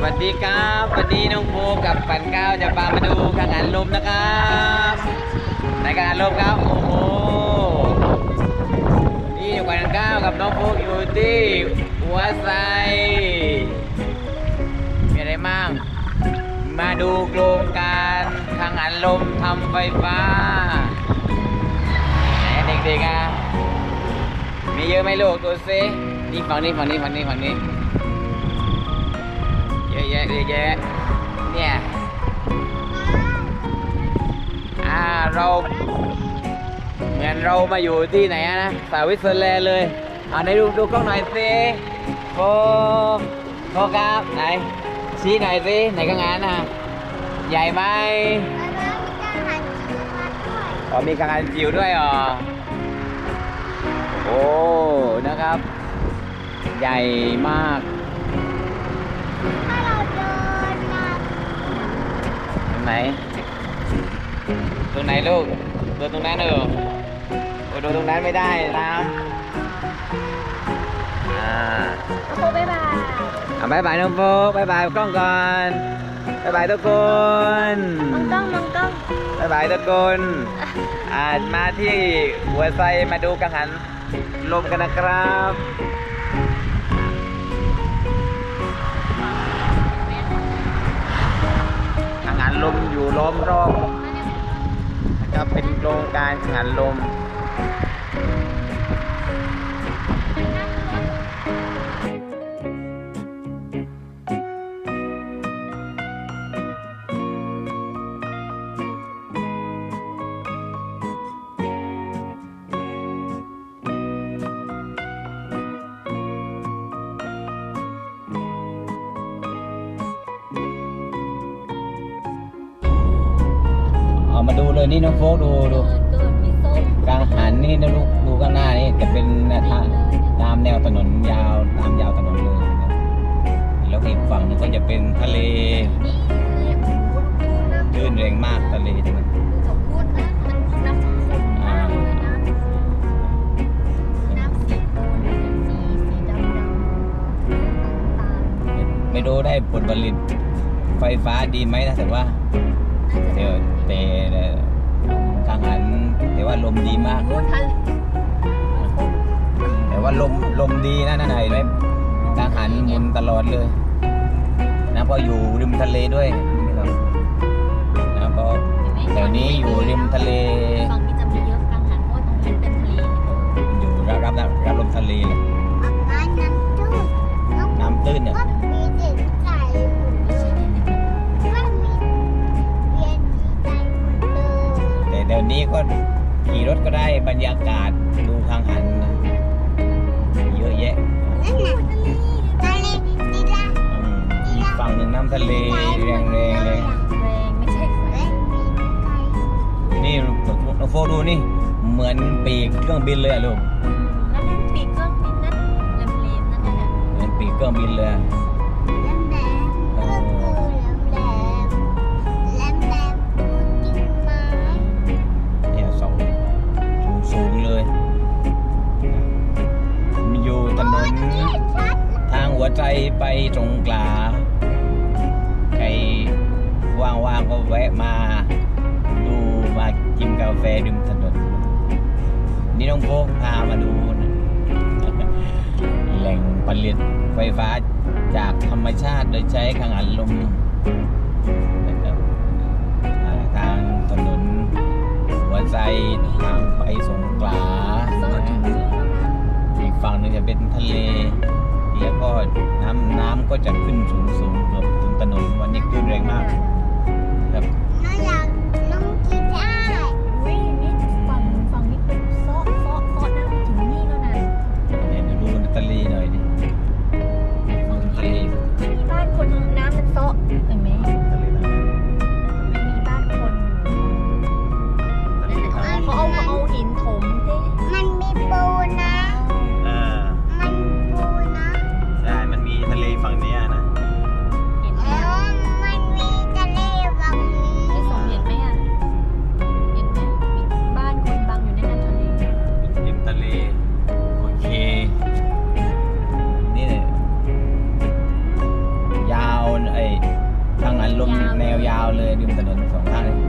สวัสดีครับวันนี้น้องโฟกับปันเก้าจะพามาดูกังหันลมนะครับในกังหันลมครับโอ้โหนี่อยู่ปันเก้ากับน้องโฟอยู่ที่หัวไซมีอะไรมั่งมาดูโครงการกังหันลมทำไฟฟ้าไหนเด็กๆอะมีเยอะไหมลูกดูสินี่ฝั่งนี้ฝั่งนี้ฝั่งนี้ฝั่งนี้ อะแยะเยอะแยะเนี่ยอ่าเราเหมือนเรามาอยู่ที่ไหนอะนะสวิตเซอร์แลนด์เลยอ่าไหนดูดูกล้องหน่อยสิโฟโฟครับไหนชี้หน่อยสิไหนก็งานอะใหญ่ไหมอ๋อมีกังหันจิ๋วด้วยเหรอโอ้นะครับ ใหญ่มาก ตรง ไหน ตรงไหนลูกดูตรงนั้นเออโอ้ดูตรงนั้นไม่ได้น้ำอ่าโคบ๊ายบายอะบายบายน้องโฟกบายบายกล้องก่อนบายบายทุกคนมองกล้องมองกล้องบายบายทุกคนอ่ามาที่หัวไซมาดูกังหันลมกันนะครับ ลมอยู่ล้อมรอบนะครับเป็นโครงการหันลม มาดูเลยนี่น้องโฟกดูดูกลางหันนี่นะลูกดูข้างหน้านี่จะเป็นทางตามแนวถนนยาวตามยาวถนนเลยนะแล้วอีกฝั่งนึงก็จะเป็นทะเลคลื่นแรงมากทะเลใช่ไหมเขาพูดนะมันน้ำขุ่นมากเลยนน้ำสีขุ่นสีสีดำดำตาลไม่ไม่รู้ได้ผลผลิตไฟฟ้าดีไหมนะแต่ว่า น่าจะแต่แต่กลางหันแต่ว่าลมดีมาก แต่ว่าลมลมดีนะนั่นไหนไหมกลางหันหมุนตลอดเลย นะพออยู่ริมทะเลด้วยนะพอแถวนี้อยู่ริมทะเล นี้ก็ขี่รถก็ได้บรรยากาศดูทางหันนะเยอะแยะอืมอีกฝั่งหนึ่งน้ำทะเลแรงแรงๆเลยแรงไม่ใช่แรงนี่น้องโฟดูนี่ เหมือนปีกเครื่องบินเลยอะลูกแล้วนั่นปีกเครื่องบินนั่นแหลมๆนั่นน่ะเหมือนปีกเครื่องบินเลยอะเนี่ย ไปตรงกลาใครว่างๆก็แวะมาดูมากินกาแฟริมถนนนี่น้องโฟกพามาดูนะแหล่งผลิตไฟฟ้าจากธรรมชาติโดยใช้กังหันลมนะครับอ่าทางถนนหัวใจทางไปสงขลาโซ่ถึงนี่แล้วนะอีกฝั่งหนึงจะเป็นทะเลแล้วก็ น้ำน้ำก็จะขึ้นสูงสูงๆเกือบถึงถนนวันนี้คลื่นแรงมากครับ ไอ้ทางนั้นลมแนวยาวเลยริมถนนสองข้างเลย